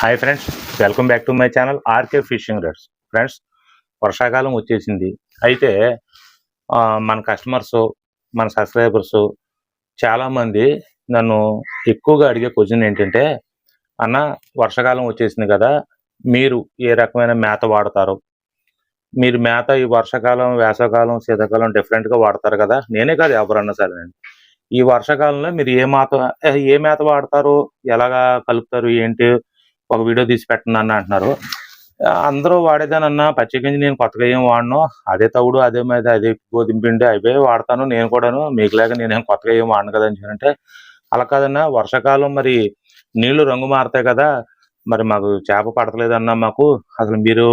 Hi friends welcome back to my channel RK fishing reds friends వర్షాకాలం వచ్చేసింది. అయితే మన కస్టమర్స్ మన సబ్స్క్రైబర్స్ చాలామంది నన్ను ఎక్కువగా అడిగే క్వశ్చన్ ఏంటంటే అన్న వర్షాకాలం వచ్చేసింది కదా మీరు ఏ రకమైన మేత వాడతారు? మీరు మేత ఈ వర్షాకాలం వేసవకాలం శీతాకాలం డిఫరెంట్గా వాడతారు కదా. నేనే కాదు ఎవరన్నా సరే ఈ వర్షాకాలంలో మీరు ఏ మాత ఏ మేత వాడతారు? ఎలాగా కలుపుతారు? ఏంటి? ఒక వీడియో తీసి పెట్టండి అన్న అంటున్నారు అందరూ వాడేదానన్నా పచ్చి గింజ నేను కొత్తగా ఏం వాడను. అదే తవుడు అదే మీద అదే గోధుమ పిండి అవే వాడతాను నేను కూడాను. మీకులాగా నేనేం కొత్తగా ఏం వాడను కదా అని అంటే అలా కాదన్నా వర్షాకాలం మరి నీళ్ళు రంగు మారుతాయి కదా మరి మాకు చేప పడతలేదన్నా మాకు అసలు మీరు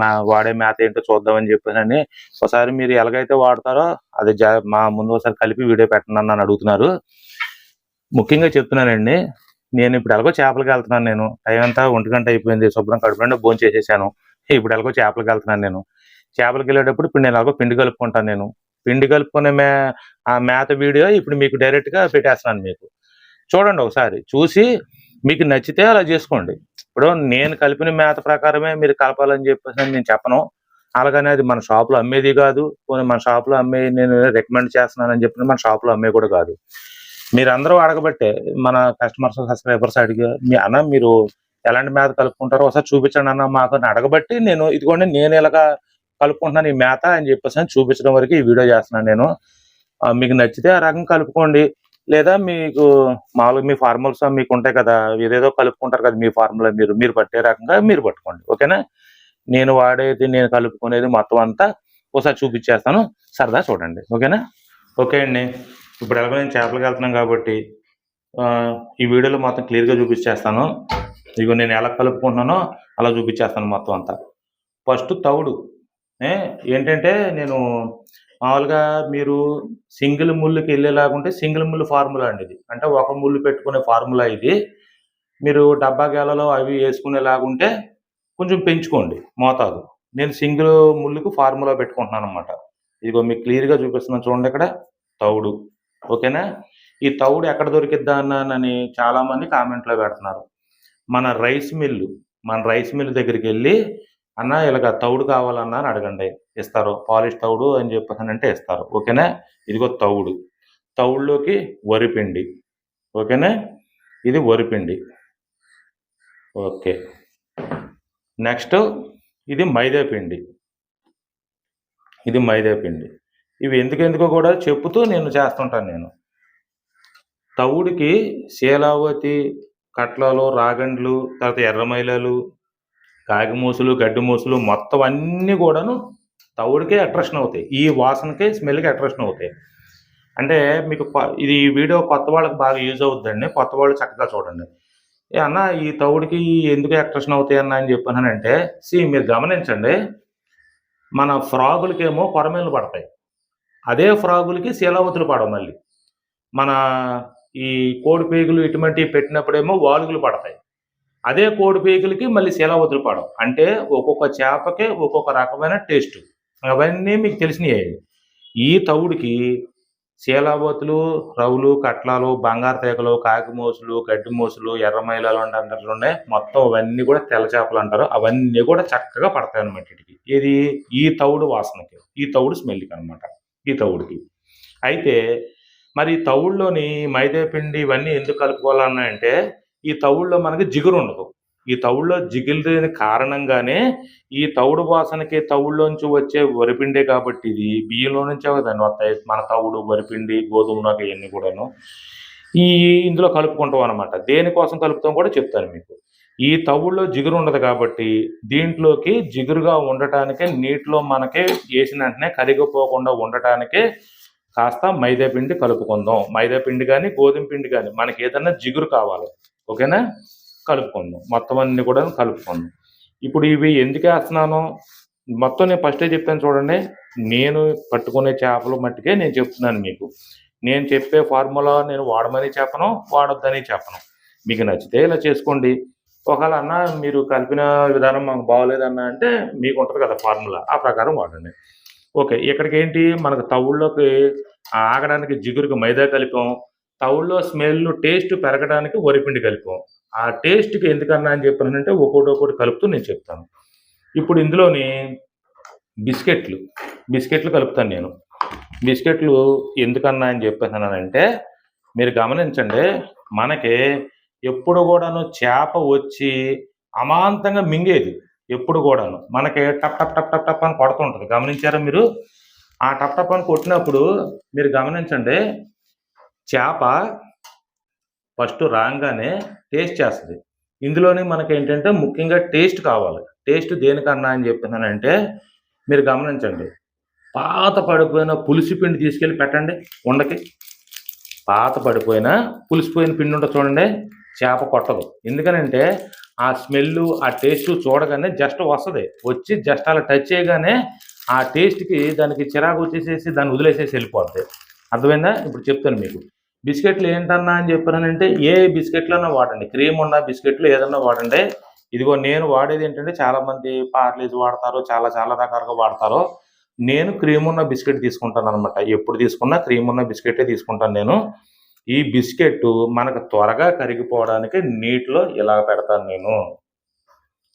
మా- వాడే మేత ఏంటో చూద్దామని చెప్పానని ఒకసారి మీరు ఎలాగైతే వాడతారో అది మా ముందు ఒకసారి కలిపి వీడియో పెట్టండి అన్న అని అడుగుతున్నారు. ముఖ్యంగా చెప్తున్నానండి నేను ఇప్పుడు ఎలాగో చేపలకి వెళ్తున్నాను నేను. టైం అంతా ఒంటి గంట అయిపోయింది. శుభ్రం కడుపు నిండా భోజనం చేసేసాను. ఇప్పుడు ఎలాగో చేపలకి వెళ్తున్నాను నేను. చేపలకి వెళ్ళేటప్పుడు ఇప్పుడు నేను ఎలాగో పిండి కలుపుకుంటాను నేను. పిండి కలుపుకునే మే ఆ మేత వీడియో ఇప్పుడు మీకు డైరెక్ట్గా పెట్టేస్తున్నాను మీకు. చూడండి ఒకసారి. చూసి మీకు నచ్చితే అలా చేసుకోండి. ఇప్పుడు నేను కలిపిన మేత ప్రకారమే మీరు కలపాలని చెప్పేసి నేను చెప్పను. అలాగనే అది మన షాప్లో అమ్మేది కాదు. మన షాప్లో అమ్మే నేను రికమెండ్ చేస్తున్నానని చెప్పిన మన షాప్లో అమ్మే కూడా కాదు. మీరందరూ అడగబట్టే మన కస్టమర్స్ సబ్స్క్రైబర్స్ అడిగి మీ అన్న మీరు ఎలాంటి మేత కలుపుకుంటారో ఒకసారి చూపించండి అన్న మాకు అడగబట్టి నేను ఇదిగోండి నేను ఇలాగా కలుపుకుంటున్నాను ఈ మేత అని చెప్పేసి అని చూపించడం వరకు ఈ వీడియో చేస్తున్నాను నేను. మీకు నచ్చితే ఆ రకం కలుపుకోండి. లేదా మీకు మామూలుగా మీ ఫార్ముల్స్ మీకు ఉంటాయి కదా ఏదేదో కలుపుకుంటారు కదా మీ ఫార్ములా మీరు మీరు పట్టే రకంగా మీరు పట్టుకోండి. ఓకేనా? నేను వాడేది నేను కలుపుకునేది మొత్తం అంతా ఒకసారి చూపించేస్తాను. సరదా చూడండి. ఓకేనా? ఓకే అండి. ఇప్పుడు ఎలాగో నేను చేపలకి వెళ్తున్నాం కాబట్టి ఈ వీడియోలో మొత్తం క్లియర్గా చూపించేస్తాను. ఇక నేను ఎలా కలుపుకుంటున్నానో అలా చూపించేస్తాను మొత్తం అంతా. ఫస్ట్ తవుడు. ఏంటంటే నేను మామూలుగా మీరు సింగిల్ ముళ్ళుకి వెళ్ళేలాగుంటే సింగిల్ ముళ్ళు ఫార్ములా అండి ఇది. అంటే ఒక ముళ్ళు పెట్టుకునే ఫార్ములా ఇది. మీరు డబ్బా గేలలో అవి వేసుకునేలాగుంటే కొంచెం పెంచుకోండి మోతాదు. నేను సింగిల్ ముళ్ళుకు ఫార్ములా పెట్టుకుంటున్నాను అనమాట ఇదిగో మీకు క్లియర్గా చూపిస్తున్నాను చూడండి ఇక్కడ తవుడు. ఓకేనా? ఈ తవుడు ఎక్కడ దొరికిద్దా అన్నానని చాలామంది కామెంట్లో పెడుతున్నారు. మన రైస్ మిల్లు మన రైస్ మిల్ దగ్గరికి వెళ్ళి అన్న ఇలాగ తౌడు కావాలన్నా అని అడగండి. ఇస్తారు. పాలిష్ తౌడు అని చెప్పేసి అంటే ఇస్తారు. ఓకేనా? ఇదిగో తౌడు తౌడులోకి వరిపిండి ఓకేనా? ఇది వరిపిండి ఓకే. నెక్స్ట్ ఇది మైదా పిండి. ఇది మైదా పిండి. ఇవి ఎందుకెందుకో కూడా చెప్పుతూ నేను చేస్తుంటాను నేను. తవుడికి శీలావతి కట్లలు రాగండ్లు తర్వాత ఎర్రమైలలు కాగిమూసులు గడ్డి మూసులు మొత్తం అన్నీ కూడాను తవుడికే అట్రాక్షన్ అవుతాయి. ఈ వాసనకే స్మెల్కి అట్రాక్షన్ అవుతాయి. అంటే మీకు ఇది ఈ వీడియో కొత్త వాళ్ళకి బాగా యూజ్ అవుతుందండి. కొత్త వాళ్ళు చక్కగా చూడండి. ఏ అన్న ఈ తవుడికి ఎందుకు అట్రాక్షన్ అవుతాయి అన్న అని చెప్పానంటే సి మీరు గమనించండి మన ఫ్రాగులకేమో కొరమేలు పడతాయి. అదే ఫ్రాగులకి శీలావతులు పడవు మళ్ళీ. మన ఈ కోడి పేగులు ఇటువంటివి పెట్టినప్పుడేమో వాలుగులు పడతాయి. అదే కోడి పేగులకి మళ్ళీ శీలావతులు పడవు. అంటే ఒక్కొక్క చేపకి ఒక్కొక్క రకమైన టేస్ట్. అవన్నీ మీకు తెలిసినవి ఈ తవుడికి శీలావతులు రవులు కట్లాలు బంగారు తీగలు కాకిమోసులు గడ్డి మోసులు ఎర్రమైలాలు అంటారు ఉన్నాయి మొత్తం అవన్నీ కూడా తెల్ల చేపలు అంటారు. అవన్నీ కూడా చక్కగా పడతాయి అనమాట వీటికి. ఇది ఈ తవుడు వాసనకి. ఈ తవుడు స్మెల్కి అన్నమాట. ఈ తవుడికి. అయితే మరి తవుడులోని మైదాపిండి ఇవన్నీ ఎందుకు కలుపుకోవాలన్నా అంటే ఈ తవుడులో మనకి జిగురు ఉండదు ఈ తవుడులో జిగురు లేని కారణంగానే ఈ తవుడు వాసనకి తవుడులోంచి వచ్చే వరిపిండే కాబట్టి ఇది బియ్యంలో నుంచే కదండి వస్తాయి. మన తవుడు వరిపిండి గోధుమ నాకు ఇవన్నీ కూడాను. ఈ ఇందులో కలుపుకుంటాం అనమాట దేనికోసం కలుపుతాం కూడా చెప్తాను మీకు. ఈ తవుడులో జిగురు ఉండదు కాబట్టి దీంట్లోకి జిగురుగా ఉండటానికే నీటిలో మనకి వేసిన వెంటనే కరిగిపోకుండా ఉండటానికే కాస్త మైదా పిండి కలుపుకుందాం. మైదా పిండి కానీ గోధుమ పిండి కానీ మనకి ఏదన్నా జిగురు కావాలి. ఓకేనా? కలుపుకుందాం. మొత్తం అన్ని కూడా కలుపుకుందాం. ఇప్పుడు ఇవి ఎందుకు వేస్తున్నాను? మొత్తం నేను ఫస్టే చెప్పాను చూడండి. నేను పట్టుకునే చేపలు మట్టుకే నేను చెప్తున్నాను మీకు. నేను చెప్పే ఫార్ములా నేను వాడమని చెప్పను వాడొద్దని చెప్పను. మీకు నచ్చితే ఇలా చేసుకోండి. ఒకవేళ అన్న మీరు కలిపిన విధానం మాకు బాగోలేదన్న అంటే మీకు ఉంటుంది కదా ఫార్ములా. ఆ ప్రకారం వాడండి. ఓకే ఇక్కడికి ఏంటి మనకు తవుల్లోకి ఆగడానికి జిగురుకి మైదా కలిపాం. తవుల్లో స్మెల్ టేస్ట్ పెరగడానికి వరిపిండి కలిపాం. ఆ టేస్ట్కి ఎందుకన్నా అని చెప్పానంటే ఒకటి ఒక్కోటి కలుపుతూ నేను చెప్తాను. ఇప్పుడు ఇందులోని బిస్కెట్లు బిస్కెట్లు కలుపుతాను నేను. బిస్కెట్లు ఎందుకన్నా అని చెప్పేసానంటే మీరు గమనించండి మనకి ఎప్పుడు కూడాను చేప వచ్చి అమాంతంగా మింగేది ఎప్పుడు కూడాను. మనకి టప్ టప్ టప్ టప్ టప్ అని కొడుతుంటుంది గమనించారా మీరు? ఆ టప్ టప్ అని కొట్టినప్పుడు మీరు గమనించండి చేప ఫస్ట్ రాగానే టేస్ట్ చేస్తుంది. ఇందులోనే మనకి ఏంటంటే ముఖ్యంగా టేస్ట్ కావాలి. టేస్ట్ దేనికన్నా అని చెప్తున్నానంటే మీరు గమనించండి పాత పడిపోయిన పులిసి పిండి తీసుకెళ్ళి పెట్టండి ఉండకి. పాత పడిపోయిన పులిసిపోయిన పిండి ఉంటుంది చూడండి చేప కొట్టదు. ఎందుకనంటే ఆ స్మెల్ ఆ టేస్ట్ చూడగానే జస్ట్ వస్తుంది. వచ్చి జస్ట్ అలా టచ్ చేయగానే ఆ టేస్ట్కి దానికి చిరాకు వచ్చేసేసి దాన్ని వదిలేసేసి వెళ్ళిపోద్ది. అర్థమైందా? ఇప్పుడు చెప్తాను మీకు. బిస్కెట్లు ఏంటన్నా అని చెప్పానంటే ఏ బిస్కెట్లన్నా వాడండి. క్రీమ్ ఉన్న బిస్కెట్లు ఏదన్నా వాడండి. ఇదిగో నేను వాడేది ఏంటంటే చాలామంది పార్లేజ్ వాడతారు చాలా చాలా రకాలుగా వాడతారు. నేను క్రీమ్ ఉన్న బిస్కెట్ తీసుకుంటాను అనమాట ఎప్పుడు తీసుకున్నా క్రీమ్ ఉన్న బిస్కెటే తీసుకుంటాను నేను. ఈ బిస్కెట్ మనకు త్వరగా కరిగిపోవడానికి నీటిలో ఇలా పెడతాను నేను.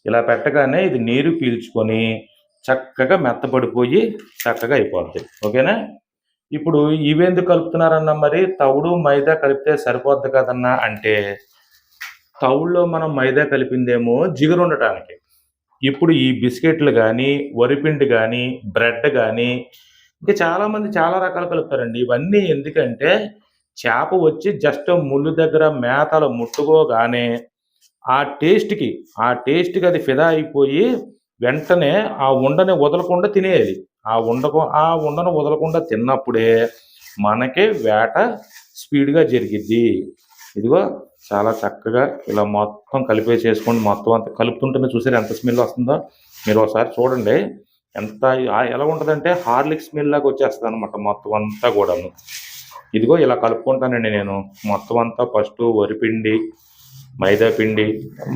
ఇలా పెట్టగానే ఇది నీరు పీల్చుకొని చక్కగా మెత్తపడిపోయి చక్కగా అయిపోద్ది. ఓకేనా? ఇప్పుడు ఇవెందుకు కలుపుతున్నారన్నా మరి? తవుడు మైదా కలిపితే సరిపోద్ది కదన్నా? అంటే తవుడులో మనం మైదా కలిపిందేమో జిగురు ఉండటానికి. ఇప్పుడు ఈ బిస్కెట్లు కానీ వరిపిండి కానీ బ్రెడ్ కానీ ఇంకా చాలామంది చాలా రకాలు కలుపుతారండి. ఇవన్నీ ఎందుకంటే చేప వచ్చి జస్ట్ ముళ్ళు దగ్గర మేతలు ముట్టుకోగానే ఆ టేస్ట్కి ఆ టేస్ట్కి అది ఫిదా అయిపోయి వెంటనే ఆ ఉండని వదలకుండా తినేయాలి. ఆ ఉండకు ఆ ఉండను వదలకుండా తిన్నప్పుడే మనకే వేట స్పీడ్గా జరిగిద్ది. ఇదిగో చాలా చక్కగా ఇలా మొత్తం కలిపేసేసుకోండి మొత్తం అంత కలుపుతుంటేనే చూసారు ఎంత స్మెల్ వస్తుందో. మీరు ఒకసారి చూడండి. ఎంత ఎలా ఉంటుందంటే హార్లిక్ స్మెల్ లాగా వచ్చేస్తుంది అనమాట మొత్తం అంతా కూడాను. ఇదిగో ఇలా కలుపుకుంటానండి నేను. మొత్తం అంతా ఫస్ట్ వరిపిండి మైదా పిండి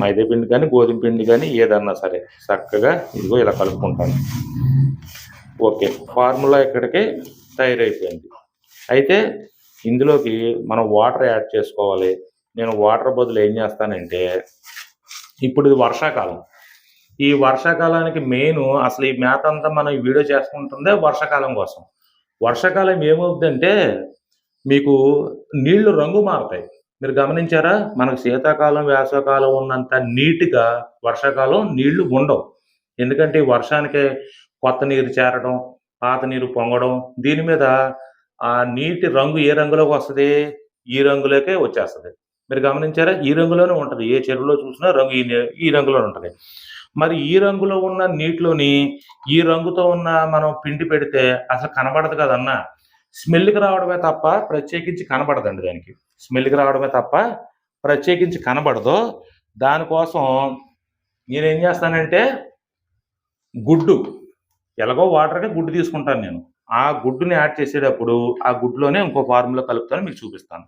మైదా పిండి కానీ గోధుమ పిండి కానీ ఏదన్నా సరే చక్కగా ఇదిగో ఇలా కలుపుకుంటాను. ఓకే ఫార్ములా ఇక్కడికి తయారైపోయింది. అయితే ఇందులోకి మనం వాటర్ యాడ్ చేసుకోవాలి. నేను వాటర్ బదులు ఏం చేస్తానంటే ఇప్పుడు ఇది వర్షాకాలం. ఈ వర్షాకాలానికి మెయిన్ అసలు ఈ మేత అంతా మనం వీడియో చేసుకుంటుందే వర్షాకాలం కోసం. వర్షాకాలం ఏమవుతుందంటే మీకు నీళ్ళు రంగు మారుతాయి. మీరు గమనించారా? మనకు శీతాకాలం వేసవకాలం ఉన్నంత నీట్గా వర్షాకాలం నీళ్ళు ఉండవు. ఎందుకంటే వర్షానికే కొత్త నీరు చేరడం పాత నీరు పొంగడం దీని మీద ఆ నీటి రంగు ఏ రంగులోకి వస్తుంది? ఈ రంగులోకే వచ్చేస్తుంది. మీరు గమనించారా? ఈ రంగులోనే ఉంటుంది. ఏ చెరువులో చూసినా రంగు ఈ ఈ రంగులోనే ఉంటుంది. మరి ఈ రంగులో ఉన్న నీటిలోని ఈ రంగుతో ఉన్న మనం పిండి పెడితే అసలు కనబడదు కదన్నా? స్మెల్కి రావడమే తప్ప ప్రత్యేకించి కనబడదండి దానికి. స్మెల్కి రావడమే తప్ప ప్రత్యేకించి కనబడదు. దానికోసం నేనేం చేస్తానంటే గుడ్డు ఎలాగో వాటర్గా గుడ్డు తీసుకుంటాను నేను. ఆ గుడ్డుని యాడ్ చేసేటప్పుడు ఆ గుడ్డులోనే ఇంకో ఫార్ములా కలుపుతాను మీకు చూపిస్తాను.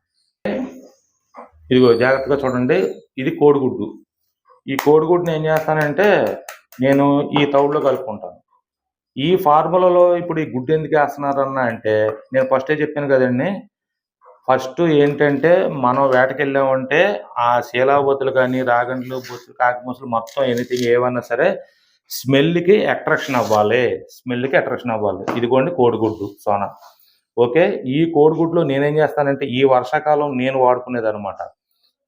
ఇదిగో జాగ్రత్తగా చూడండి ఇది కోడిగుడ్డు. ఈ కోడిగుడ్డుని ఏం చేస్తానంటే నేను ఈ తౌడులో కలుపుకుంటాను. ఈ ఫార్ములాలో ఇప్పుడు ఈ గుడ్డు ఎందుకు వేస్తున్నారన్న అంటే నేను ఫస్టే చెప్పాను కదండి ఫస్ట్ ఏంటంటే మనం వేటకెళ్ళామంటే ఆ శీలాబోతులు కానీ రాగండ్లు బొత్తులు కాకిమూసలు మొత్తం ఎనీథింగ్ ఏమన్నా సరే స్మెల్కి అట్రాక్షన్ అవ్వాలి. స్మెల్కి అట్రాక్షన్ అవ్వాలి. ఇదిగోండి కోడిగుడ్డు సోనా. ఓకే? ఈ కోడిగుడ్లో నేనేం చేస్తానంటే ఈ వర్షాకాలం నేను వాడుకునేది అనమాట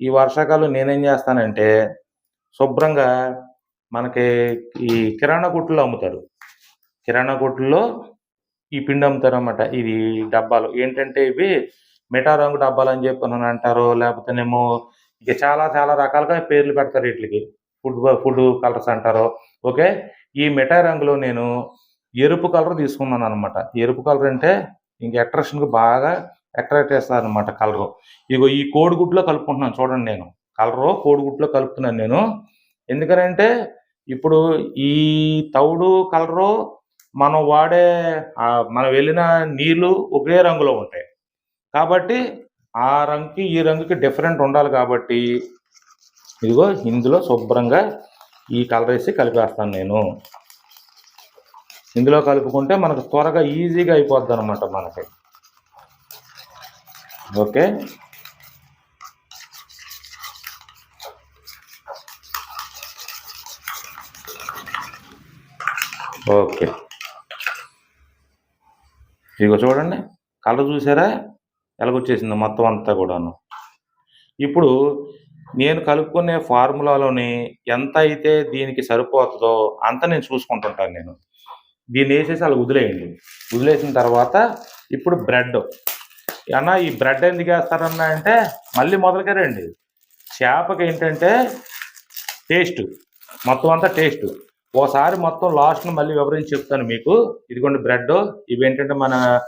ఈ వర్షాకాలం నేనేం చేస్తానంటే శుభ్రంగా మనకి ఈ కిరాణా గుట్లు అమ్ముతారు. కిరాణా కొట్టుల్లో ఈ పిండి అమ్ముతారు అనమాట ఇది డబ్బాలు. ఏంటంటే ఇవి మిఠా రంగు డబ్బాలు అని చెప్పి అంటారు. లేకపోతేనేమో ఇక చాలా చాలా రకాలుగా పేర్లు పెడతారు వీటికి. ఫుడ్ ఫుడ్ కలర్స్ అంటారు. ఓకే? ఈ మిఠాయి రంగులో నేను ఎరుపు కలర్ తీసుకున్నాను అనమాట ఎరుపు కలర్ అంటే ఇంక అట్రాక్షన్కి బాగా అట్రాక్ట్ చేస్తారు అనమాట కలరు. ఇగో ఈ కోడిగుడ్లో కలుపుకుంటున్నాను చూడండి నేను. కలరు కోడిగుడ్లో కలుపుతున్నాను నేను. ఎందుకనంటే ఇప్పుడు ఈ తౌడు కలరు మనం వాడే మనం వెళ్ళిన నీళ్ళు ఒకే రంగులో ఉంటాయి. కాబట్టి ఆ రంగుకి ఈ రంగుకి డిఫరెంట్ ఉండాలి కాబట్టి ఇదిగో ఇందులో శుభ్రంగా ఈ కలర్ వేసి కలిపేస్తాను నేను. ఇందులో కలుపుకుంటే మనకు త్వరగా ఈజీగా అయిపోద్ది అనమాట మనకి. ఓకే? ఓకే. ఇదిగో చూడండి కలర్ చూసారా? ఎలాగొచ్చేసింది మొత్తం అంతా కూడాను. ఇప్పుడు నేను కలుపుకునే ఫార్ములాలోని ఎంత అయితే దీనికి సరిపోతుందో అంత నేను చూసుకుంటుంటాను నేను. దీన్ని వేసేసి అలా వదిలేయండి. వదిలేసిన తర్వాత ఇప్పుడు బ్రెడ్. అన్న ఈ బ్రెడ్ ఎందుకు వేస్తారన్నా అంటే మళ్ళీ మొదలుకే రండి. చేపకి ఏంటంటే టేస్ట్. మొత్తం అంతా టేస్ట్. ఓసారి మొత్తం లాస్ట్ను మళ్ళీ వివరించి చెప్తాను మీకు. ఇదిగోండి బ్రెడ్ ఇవేంటంటే మన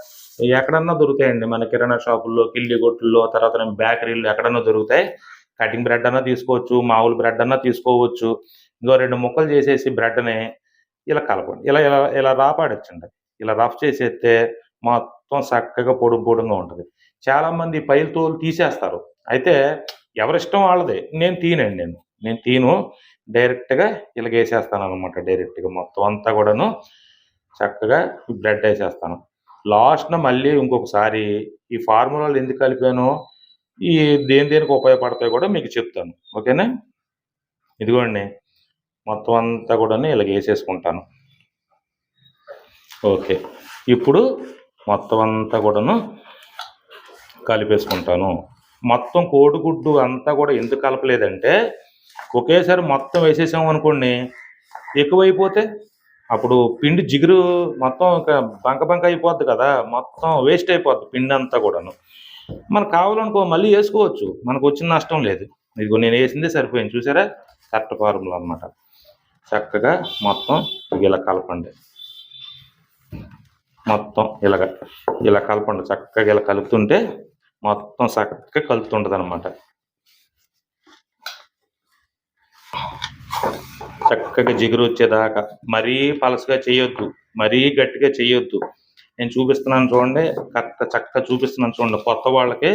ఎక్కడన్నా దొరుకుతాయండి. మన కిరాణా షాపుల్లో కిల్లి కొట్టుల్లో తర్వాత బేకరీలు ఎక్కడన్నా దొరుకుతాయి. కటింగ్ బ్రెడ్ అన్నా తీసుకోవచ్చు మామూలు బ్రెడ్ అన్నా తీసుకోవచ్చు. ఇంకో రెండు ముక్కలు చేసేసి బ్రెడ్ని ఇలా కలపండి. ఇలా ఇలా ఇలా రాపాడచ్చండి. ఇలా రఫ్ చేసేస్తే మొత్తం చక్కగా పొడుగు పొడుగుగా ఉంటుంది. చాలా మంది తోలు తీసేస్తారు. అయితే ఎవరిష్టం వాళ్ళదే. నేను తీనండి నేను. నేను తీను డైరెక్ట్గా ఇలా వేసేస్తాను అనమాట డైరెక్ట్గా మొత్తం అంతా కూడాను చక్కగా బ్రెడ్ వేసేస్తాను. లాస్ట్న మళ్ళీ ఇంకొకసారి ఈ ఫార్ములాలు ఎందుకు కలిపానో ఈ దేని దేనికి ఉపయోగపడతాయి కూడా మీకు చెప్తాను. ఓకేనా? ఇదిగోండి మొత్తం అంతా కూడా ఇలా వేసేసుకుంటాను ఓకే ఇప్పుడు మొత్తం అంతా కూడాను కలిపేసుకుంటాను. మొత్తం కోడిగుడ్డు అంతా కూడా ఎందుకు కలపలేదంటే ఒకేసారి మొత్తం వేసేసాం అనుకోండి ఎక్కువైపోతే అప్పుడు పిండి జిగురు మొత్తం ఒక బంక బంక అయిపోద్ది కదా మొత్తం వేస్ట్ అయిపోద్ది పిండి అంతా కూడాను. మనకు కావాలనుకో మళ్ళీ వేసుకోవచ్చు మనకు వచ్చిన నష్టం లేదు. ఇదిగో నేను వేసిందే సరిపోయింది చూసారా? కరెక్ట్ ఫార్ములా అనమాట చక్కగా మొత్తం ఇలా కలపండి. మొత్తం ఇలాగ ఇలా కలపండి. చక్కగా ఇలా కలుపుతుంటే మొత్తం చక్కగా కలుపుతుంటుంది అనమాట చక్కగా జిగురు వచ్చేదాకా మరీ పలసగా చేయొద్దు మరీ గట్టిగా చేయొద్దు. నేను చూపిస్తున్నాను చూడండి కరెక్ట్ చక్కగా చూపిస్తున్నాను చూడండి. కొత్త వాళ్ళకి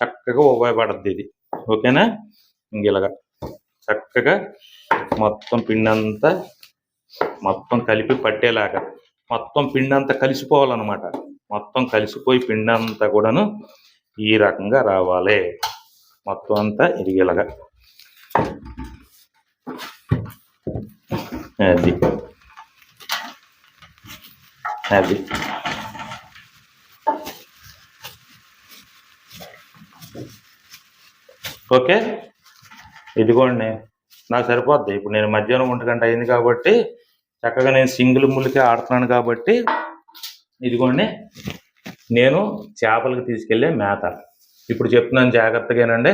చక్కగా ఉపయోగపడుద్ది ఇది. ఓకేనా? ఇంక ఇలాగా చక్కగా మొత్తం పిండి అంతా మొత్తం కలిపి పట్టేలాగా మొత్తం పిండి అంతా కలిసిపోవాలన్నమాట. మొత్తం కలిసిపోయి పిండి అంతా కూడాను ఈ రకంగా రావాలి. మొత్తం అంతా ఇరిగేలాగా అది. అది. ఓకే? ఇదిగోండి నాకు సరిపోద్ది. ఇప్పుడు నేను మధ్యాహ్నం ఒంటి గంట అయింది కాబట్టి చక్కగా నేను సింగిల్ ముళ్ళకే ఆడుతున్నాను కాబట్టి ఇదిగోండి నేను చేపలకు తీసుకెళ్ళే మేత. ఇప్పుడు చెప్తున్నాను జాగ్రత్తగానండి.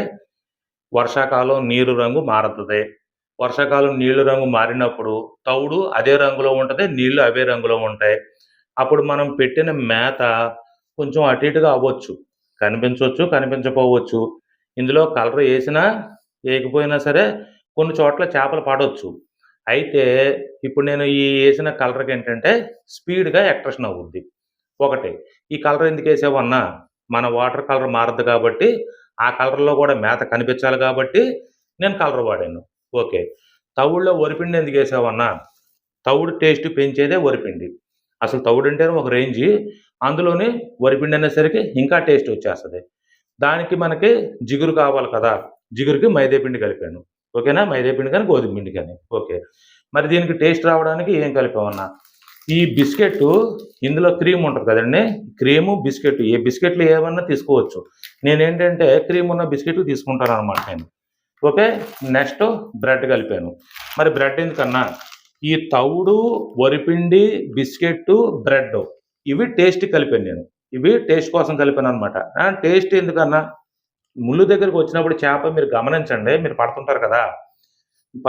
వర్షాకాలం నీరు రంగు మారుతుంది వర్షాకాలం నీళ్ళు రంగు మారినప్పుడు తౌడు అదే రంగులో ఉంటుంది నీళ్ళు అవే రంగులో ఉంటాయి. అప్పుడు మనం పెట్టిన మేత కొంచెం అటు ఇటుగా అవ్వచ్చు. కనిపించవచ్చు కనిపించకపోవచ్చు. ఇందులో కలర్ వేసినా వేయకపోయినా సరే కొన్ని చోట్ల చేపలు పడవచ్చు. అయితే ఇప్పుడు నేను ఈ వేసిన కలర్కి ఏంటంటే స్పీడ్గా ఎక్ట్రెషన్ అవుద్ది. ఒకటి ఈ కలర్ ఎందుకు వేసేవన్నా? మన వాటర్ కలర్ మారదు కాబట్టి ఆ కలర్లో కూడా మేత కనిపించాలి కాబట్టి నేను కలర్ వాడాను. ఓకే. తవుడులో వరిపిండి ఎందుకు వేసావన్నా? తవుడు టేస్ట్ పెంచేదే వరిపిండి. అసలు తవుడు అంటే ఒక రేంజ్. అందులోనే వరిపిండి అనేసరికి ఇంకా టేస్ట్ వచ్చేస్తుంది. దానికి మనకి జిగురు కావాలి కదా. జిగురుకి మైదేపిండి కలిపాను. ఓకేనా? మైదేపిండి కానీ గోధుమ పిండి కానీ. ఓకే. మరి దీనికి టేస్ట్ రావడానికి ఏం కలిపామన్నా ఈ బిస్కెట్ ఇందులో క్రీమ్ ఉంటుంది కదండి. క్రీము బిస్కెట్ ఏ బిస్కెట్లు ఏమన్నా తీసుకోవచ్చు. నేనేంటంటే క్రీమ్ ఉన్న బిస్కెట్ తీసుకుంటాను అనమాట నేను. ఓకే? నెక్స్ట్ బ్రెడ్ కలిపాను. మరి బ్రెడ్ ఎందుకన్నా? ఈ తవుడు వరిపిండి బిస్కెట్ బ్రెడ్ ఇవి టేస్ట్ కలిపాను నేను. ఇవి టేస్ట్ కోసం కలిపాను అనమాట టేస్ట్ ఎందుకన్నా? ముళ్ళు దగ్గరికి వచ్చినప్పుడు చేప మీరు గమనించండి మీరు పడుతుంటారు కదా.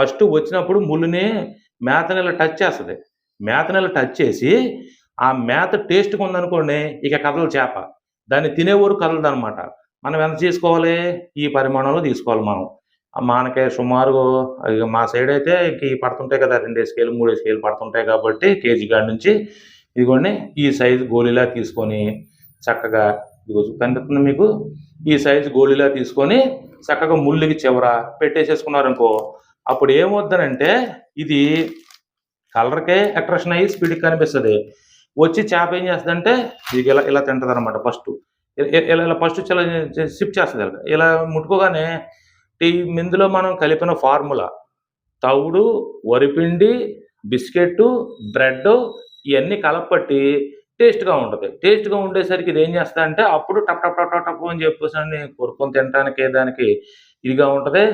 ఫస్ట్ వచ్చినప్పుడు ముళ్ళుని మేత నెల టచ్ చేస్తుంది. మేత నెల టచ్ చేసి ఆ మేత టేస్ట్గా ఉందనుకోండి ఇక కదలు చేప. దాన్ని తినేవారు కదలదు అనమాట మనం ఎంత తీసుకోవాలి? ఈ పరిమాణంలో తీసుకోవాలి మనం. మనకి సుమారు మా సైడ్ అయితే ఇంక ఈ పడుతుంటాయి కదా రెండే స్కేలు మూడే స్కేలు పడుతుంటాయి కాబట్టి కేజీ కాడి నుంచి ఇదిగోండి ఈ సైజు గోళీలా తీసుకొని చక్కగా ఇదిగో కనిపిస్తుంది మీకు? ఈ సైజు గోళీలా తీసుకొని చక్కగా ముళ్ళుకి చివర పెట్టేసేసుకున్నారనుకో అప్పుడు ఏమవుద్దనంటే ఇది కలర్కే అట్రాక్షన్ అయ్యి స్పీడ్కి కనిపిస్తుంది. వచ్చి చేప ఏం చేస్తుందంటే ఇది ఇలా ఇలా తింటుంది అనమాట ఫస్ట్ ఇలా ఇలా ఫస్ట్ చాలా షిఫ్ట్ చేస్తుంది. ఇలా ఇలా ముట్టుకోగానే ఇందులో మనం కలిపిన ఫార్ములా. తవుడు వరిపిండి బిస్కెట్ బ్రెడ్ ఇవన్నీ కలపట్టి టేస్ట్గా ఉంటుంది. టేస్ట్గా ఉండేసరికి ఇది ఏం చేస్తా అంటే అప్పుడు టప్ టప్ టప్ టప్ అని చెప్పేసి అని కొరుకొని తినడానికి దానికి ఇదిగా ఉంటుంది.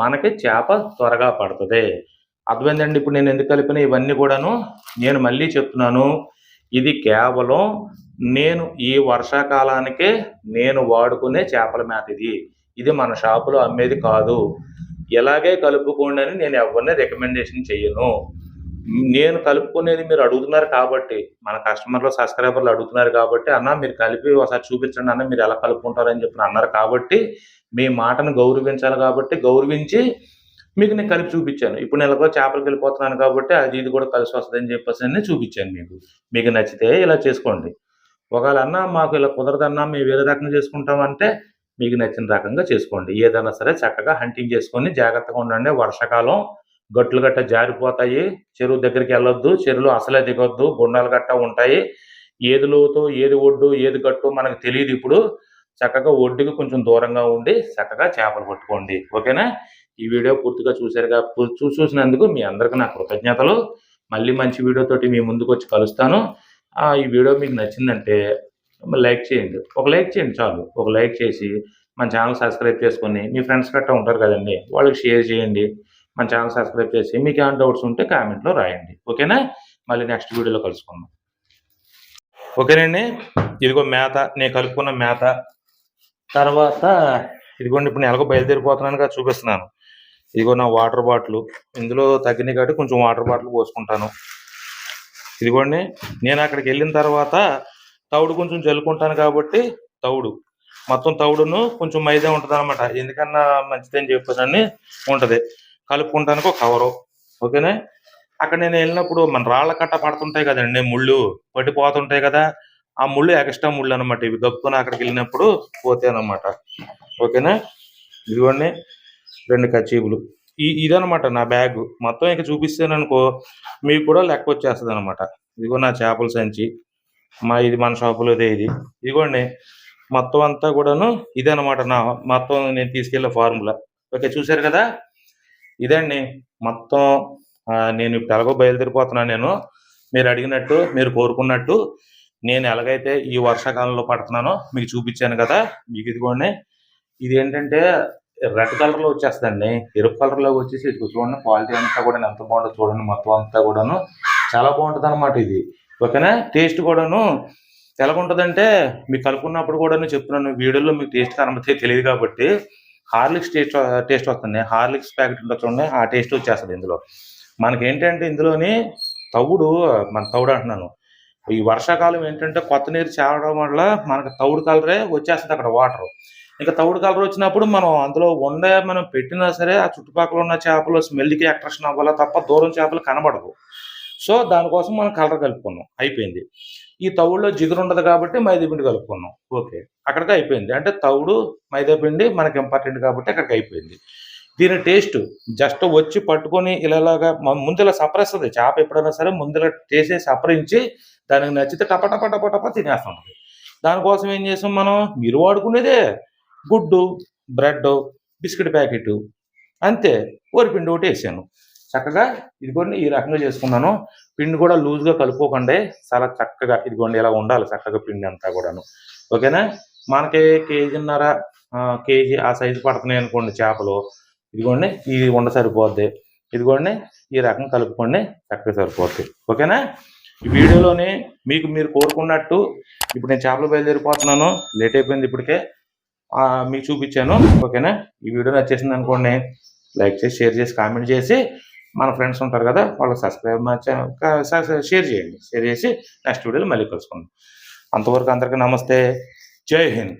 మనకి చేప త్వరగా పడుతుంది. అర్థమైందండి? ఇప్పుడు నేను ఎందుకు కలిపిన ఇవన్నీ కూడాను నేను మళ్ళీ చెప్తున్నాను. ఇది కేవలం నేను ఈ వర్షాకాలానికే నేను వాడుకునే చేపల మేత ఇది. ఇది మన షాపులో అమ్మేది కాదు. ఇలాగే కలుపుకోండి అని నేను ఎవరిని రికమెండేషన్ చెయ్యను. నేను కలుపుకునేది మీరు అడుగుతున్నారు కాబట్టి మన కస్టమర్లు సబ్స్క్రైబర్లు అడుగుతున్నారు కాబట్టి అన్న మీరు కలిపి ఒకసారి చూపించండి అన్న మీరు ఎలా కలుపుకుంటారని చెప్పి అన్నారు కాబట్టి మీ మాటను గౌరవించాలి కాబట్టి గౌరవించి మీకు నేను కలిపి చూపించాను. ఇప్పుడు నేను ఎలాగో చేపలకు వెళ్ళిపోతున్నాను కాబట్టి అది ఇది కూడా కలిసి వస్తుందని చెప్పేసి అని చూపించాను మీకు. మీకు నచ్చితే ఇలా చేసుకోండి. ఒకవేళ అన్న మాకు ఇలా కుదరదన్నా మేము వేరే రకంగా చేసుకుంటామంటే మీకు నచ్చిన రకంగా చేసుకోండి. ఏదైనా సరే చక్కగా హంటింగ్ చేసుకొని జాగ్రత్తగా ఉండండి. వర్షాకాలం గట్లు గట్ట జారిపోతాయి. చెరువు దగ్గరికి వెళ్ళొద్దు. చెరువులు అసలే దిగొద్దు. గుండాలు గట్ట ఉంటాయి. ఏది లోతు ఏది ఒడ్డు ఏది గట్టు మనకు తెలియదు ఇప్పుడు. చక్కగా ఒడ్డుకి కొంచెం దూరంగా ఉండి చక్కగా చేపలు పట్టుకోండి. ఓకేనా? ఈ వీడియో పూర్తిగా చూసారుగా చూ చూసినందుకు మీ అందరికీ నా కృతజ్ఞతలు. మళ్ళీ మంచి వీడియోతోటి మీ ముందుకు వచ్చి కలుస్తాను ఈ వీడియో మీకు నచ్చిందంటే లైక్ చేయండి. ఒక లైక్ చేయండి చాలు. ఒక లైక్ చేసి మన ఛానల్ సబ్స్క్రైబ్ చేసుకొని మీ ఫ్రెండ్స్ గట్టా ఉంటారు కదండి వాళ్ళకి షేర్ చేయండి. మన ఛానల్ సబ్స్క్రైబ్ చేసి మీకు ఏమైనా డౌట్స్ ఉంటే కామెంట్లో రాయండి. ఓకేనా? మళ్ళీ నెక్స్ట్ వీడియోలో కలుసుకుందాం. ఓకేనండి? ఇదిగో మేత నేను కలుపుకున్న మేత. తర్వాత ఇదిగోండి ఇప్పుడు నెలకు బయలుదేరిపోతున్నాను కదా చూపిస్తున్నాను. ఇదిగో నా వాటర్ బాటిల్. ఇందులో తగ్గినాయి కాబట్టి కొంచెం వాటర్ బాటిల్ పోసుకుంటాను. ఇదిగోండి నేను అక్కడికి వెళ్ళిన తర్వాత తౌడు కొంచెం జల్లుకుంటాను కాబట్టి తవుడు. మొత్తం తవుడును కొంచెం మైదా ఉంటుంది అనమాట ఎందుకన్నా మంచిదని చెప్పేదాన్ని ఉంటుంది. కలుపుకుంటానికి ఒక కవరు. ఓకేనా? అక్కడ నేను వెళ్ళినప్పుడు మన రాళ్ళ కట్ట పడుతుంటాయి కదండి ముళ్ళు పట్టిపోతుంటాయి కదా. ఆ ముళ్ళు ఎక్స్ట్రా ముళ్ళు అనమాట ఇవి గప్పుకొని అక్కడికి వెళ్ళినప్పుడు పోతాయనమాట ఓకేనా? ఇదిగోండి రెండు కచీపులు. ఈ ఇదనమాట నా బ్యాగ్. మొత్తం ఇక చూపిస్తాను అనుకో మీకు కూడా లెక్క వచ్చేస్తుంది అనమాట ఇదిగో నా చేపల సంచి. మా ఇది మన షాపులోదే ఇది ఇదిగోండి మొత్తం అంతా కూడాను ఇదనమాట నా మొత్తం నేను తీసుకెళ్ళే ఫార్ములా. ఓకే చూశారు కదా? ఇదండి మొత్తం నేను ఇప్పుడు ఎలాగో బయలుదేరిపోతున్నాను నేను. మీరు అడిగినట్టు మీరు కోరుకున్నట్టు నేను ఎలాగైతే ఈ వర్షాకాలంలో పడుతున్నానో మీకు చూపించాను కదా? మీకు ఇదిగోండి ఇది ఏంటంటే రెడ్ కలర్లో వచ్చేస్తుందండి. ఎరుపు కలర్లోకి వచ్చేసి ఇది చూడండి క్వాలిటీ అంతా కూడా ఎంత బాగుంటుందో చూడండి మొత్తం అంతా కూడాను. చాలా బాగుంటుంది అనమాట ఇది. ఓకేనా? టేస్ట్ కూడాను ఎలా ఉంటుందంటే మీకు కలుపుకున్నప్పుడు కూడాను చెప్తున్నాను వీడియోలో మీకు టేస్ట్ కనబడితే తెలియదు కాబట్టి హార్లిక్స్ టేస్ట్ టేస్ట్ వస్తుంది. హార్లిక్స్ ప్యాకెట్ ఉంటుంది ఆ టేస్ట్ వచ్చేస్తుంది ఇందులో. మనకి ఏంటంటే ఇందులోని తవుడు మన తవుడు అంటున్నాను. ఈ వర్షాకాలం ఏంటంటే కొత్త నీరు చేరడం వల్ల మనకు తవుడు కలరే వచ్చేస్తుంది అక్కడ వాటర్. ఇంకా తవుడు కలర్ వచ్చినప్పుడు మనం అందులో ఉండే మనం పెట్టినా సరే ఆ చుట్టుపక్కల ఉన్న చేపలు స్మెల్కి అట్రాక్షన్ అవ్వాలా తప్ప దూరం చేపలు కనబడదు సో దానికోసం మనం కలర్ కలుపుకున్నాం. అయిపోయింది. ఈ తవుడులో జిగురు ఉండదు కాబట్టి మైదాపిండి కలుపుకున్నాం. ఓకే. అక్కడికి అయిపోయింది. అంటే తవుడు మైదాపిండి మనకి ఇంపార్టెంట్ కాబట్టి అక్కడికి అయిపోయింది. దీని టేస్ట్ జస్ట్ వచ్చి పట్టుకొని ఇలాగా ముందులా సపరేస్తుంది. చేప ఎప్పుడైనా సరే ముందులా చేసి సపరించి దానికి నచ్చితే టప టప టప టప తినేస్తుంటుంది దానికోసం ఏం చేసాం మనం? మీరు వాడుకునేదే గుడ్డు బ్రెడ్ బిస్కెట్ ప్యాకెట్ అంతే. వరిపిండి ఒకటి వేసాను. చక్కగా ఇదిగోండి ఈ రకంగా చేసుకున్నాను. పిండి కూడా లూజ్గా కలుపుకోకండి. చాలా చక్కగా ఇదిగోండి ఇలా ఉండాలి చక్కగా పిండి అంతా కూడాను. ఓకేనా? మనకి కేజీన్నర కేజీ ఆ సైజు పడుతున్నాయి అనుకోండి చేపలు. ఇదిగోండి ఇది ఉండ సరిపోద్ది. ఇదిగోండి ఈ రకం కలుపుకోండి చక్కగా సరిపోద్ది. ఓకేనా? ఈ వీడియోలోని మీకు మీరు కోరుకున్నట్టు ఇప్పుడు నేను చేపలు బయలుదేరిపోతున్నాను. లేట్ అయిపోయింది ఇప్పటికే. మీకు చూపించాను. ఓకేనా? ఈ వీడియో నచ్చేసింది అనుకోండి లైక్ చేసి షేర్ చేసి కామెంట్ చేసి మన ఫ్రెండ్స్ ఉంటారు కదా వాళ్ళకి సబ్స్క్రైబ్ షేర్ చేయండి. షేర్ చేసి నెక్స్ట్ వీడియోలో మళ్ళీ కలుసుకుందాం. అంతవరకు అందరికీ నమస్తే. జై హింద్.